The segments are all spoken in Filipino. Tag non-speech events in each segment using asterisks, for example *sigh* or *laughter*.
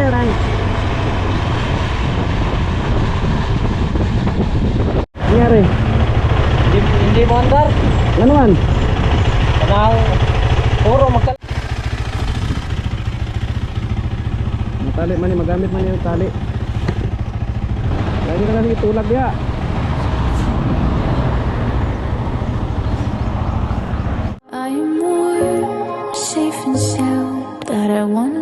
Nangyari. Nangyari. Hindi, hindi mo andar. Ano man? Kanang puro magkal... Matali man ni magamit man yung tali. Lagi na kasi itulak dia. I am more safe and sound that I wanna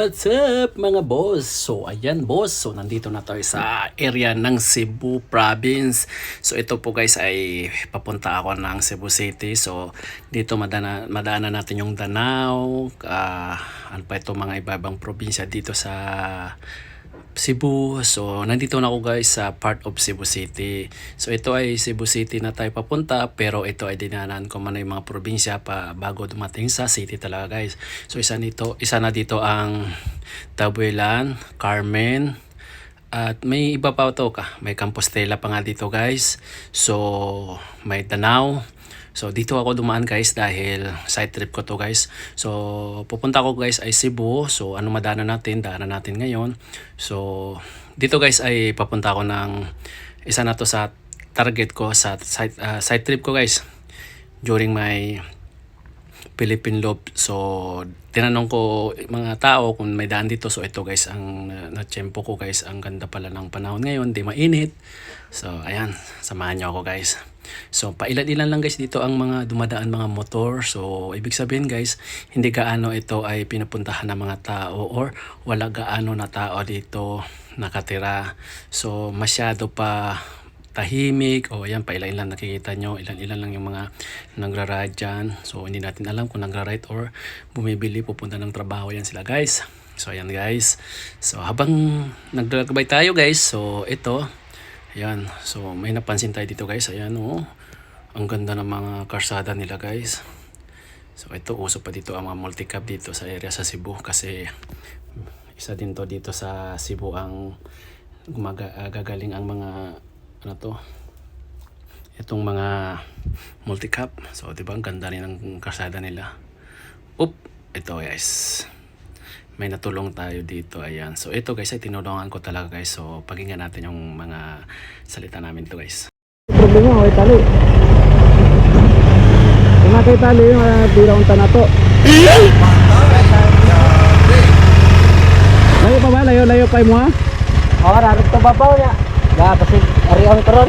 What's up mga boss? So ayan boss, so nandito na tayo sa area ng Cebu Province. So ito po guys ay papunta ako ng Cebu City. So dito madana, madaanan natin yung Danao, ah, ano pa ito mga ibabang probinsya dito sa Cebu. So, nandito na ako guys sa part of Cebu City. So, ito ay Cebu City na tayo papunta pero ito ay dinaanan ko man yung mga probinsya pa bago dumating sa city talaga guys. So, isa nito, isa na dito ang Tabuelan, Carmen, at may iba pa to ka. May Compostela pa nga dito guys. So, may Danao. So, dito ako dumaan guys dahil side trip ko to guys. So, pupunta ko guys ay Cebu. So, ano madaanan natin? Daanan natin ngayon. So, dito guys ay papunta ako ng isa na to sa target ko sa side, ah, side trip ko guys. During my Philippine Loop. So, tinanong ko mga tao kung may daan dito. So, ito guys, ang uh, na-tsempo ko guys. Ang ganda pala ng panahon ngayon. Di mainit. So, ayan. Samahan nyo ako guys. So, pailan-ilan lang guys dito ang mga dumadaan mga motor. So, ibig sabihin guys, hindi gaano ito ay pinupuntahan ng mga tao or wala gaano na tao dito nakatira. So, masyado pa tahimik o ayan pa ilan ilan nakikita nyo ilan ilan lang yung mga nagraride dyan. So hindi natin alam kung nagraride or bumibili pupunta ng trabaho yan sila guys. So ayan guys. So habang naglalakbay tayo guys so ito ayan. So may napansin tayo dito guys. Ayan oh. Ang ganda ng mga karsada nila guys. So ito uso pa dito ang mga multicab dito sa area sa Cebu kasi isa din to dito sa Cebu ang gumaga, ah, gagaling ang mga ano to itong mga multicap so di ba ang ganda rin ng kasada nila up ito guys may natulong tayo dito ayan so ito guys ay tinulungan ko talaga guys so pakinggan natin yung mga salita namin to guys Problema ko tali. Kung nakay tali yung uh, bira unta na to. Layo pa ba? Layo layo pa mo ha? Oh, rarig to babaw niya. Ya, kasi ariyon ko ron.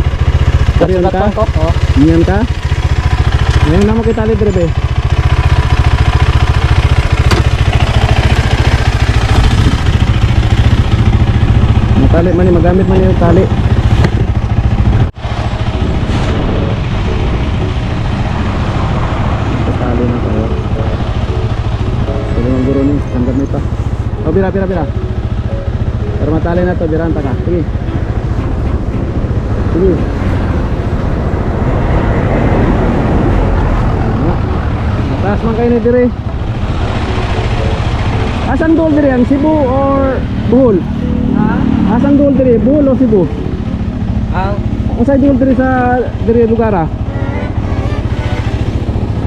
Ariyon ka? Ko. Oh. Niyan ka? Ngayon na tali dire be. Matali man magamit man yung tali. Tali na tayo. Mong guro ni, tanggap nito. O, bira, bira, bira. Pero matali na to, biranta ka. Sige. Tama. Mataas man kayo ni dire. Asan goal dire ang Cebu or Bohol? Ha? Asan goal dire? Bohol o Cebu? Ang Unsay goal dire sa dire lugar ah?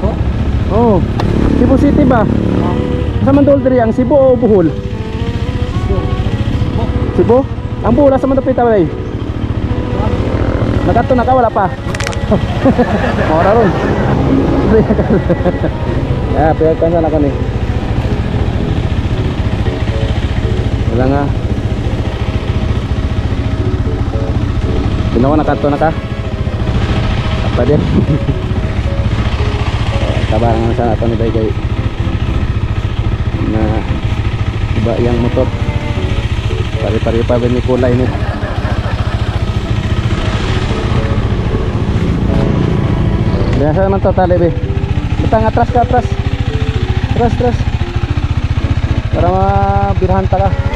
oh, Oh, Cebu City ba? Sa man goal dire ang Cebu o Bohol? Cebu? Ang Bohol sa man dapit ay. Nagato na ka wala pa. *laughs* Ora ron. *laughs* Ah, payag ka na ni. Wala nga. Ko nakato na ka? Apa din? *laughs* Kabarang nga sana ito ni Baygay na iba yung motor pari-pari pa ba ni kulay ni Biasa naman to tali Butang atras ka atras Atras atras Para mabirahan ta ka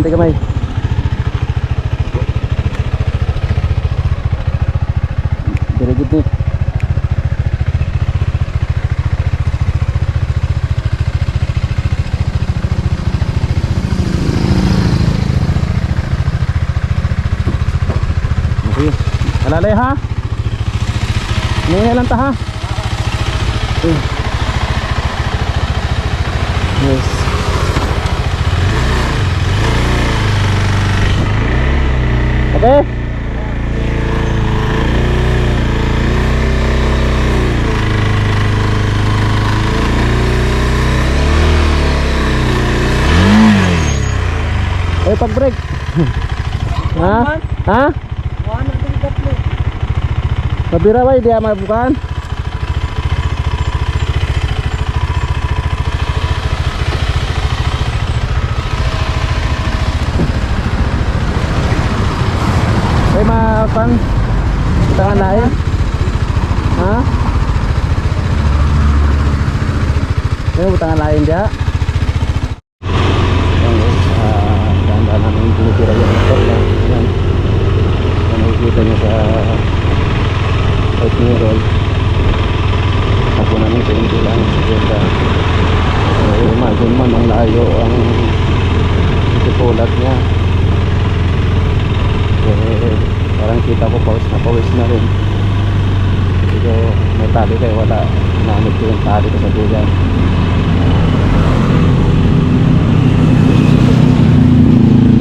Bante kamay. Very good Nick. Okay. Alalay ha. Lang ta ha. Okay. Yes. Okay. Eh, pag-break. *laughs* ha? Ha? Wala din gatlo. Mabira ba? Hindi mabukan? Ay, mapan? Tangan lain? Ha? Ay, tangan lain dia? Yan guys, ah, dahan-dahan namin tinitira yung motor na. Yan. Yan, right mirror ako namin sa hindi lang siguro so imagine man ang layo ang isipulat niya. Eh, parang kita ko pawis na pawis na rin. Pero may tali kayo wala. Namit ko yung tali ko sa duyan